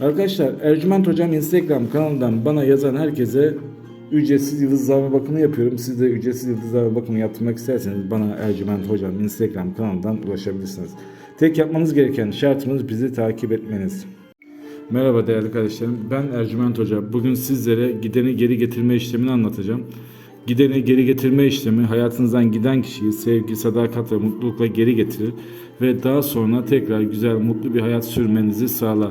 Arkadaşlar Ercüment Hocam Instagram kanalından bana yazan herkese ücretsiz yıldızlama bakımı yapıyorum. Siz de ücretsiz yıldızlama bakımı yaptırmak isterseniz bana Ercüment Hocam Instagram kanalından ulaşabilirsiniz. Tek yapmanız gereken şartımız bizi takip etmeniz. Merhaba değerli kardeşlerim. Ben Ercüment Hoca. Bugün sizlere gideni geri getirme işlemini anlatacağım. Gideni geri getirme işlemi hayatınızdan giden kişiyi sevgi, sadakat ve mutlulukla geri getirir ve daha sonra tekrar güzel, mutlu bir hayat sürmenizi sağlar.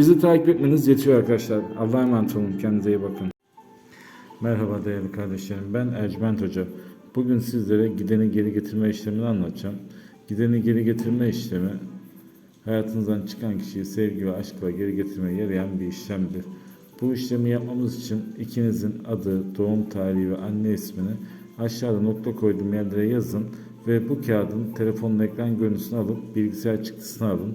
Bizi takip etmeniz yetiyor arkadaşlar. Allah'a emanet olun. Kendinize iyi bakın. Merhaba değerli kardeşlerim. Ben Ercüment Hoca. Bugün sizlere gideni geri getirme işlemini anlatacağım. Gideni geri getirme işlemi hayatınızdan çıkan kişiyi sevgi ve aşkla geri getirmeye yarayan bir işlemdir. Bu işlemi yapmamız için ikinizin adı, doğum tarihi ve anne ismini aşağıda nokta koyduğum yerlere yazın ve bu kağıdın telefonun ekran görüntüsünü alıp bilgisayar çıktısını alın.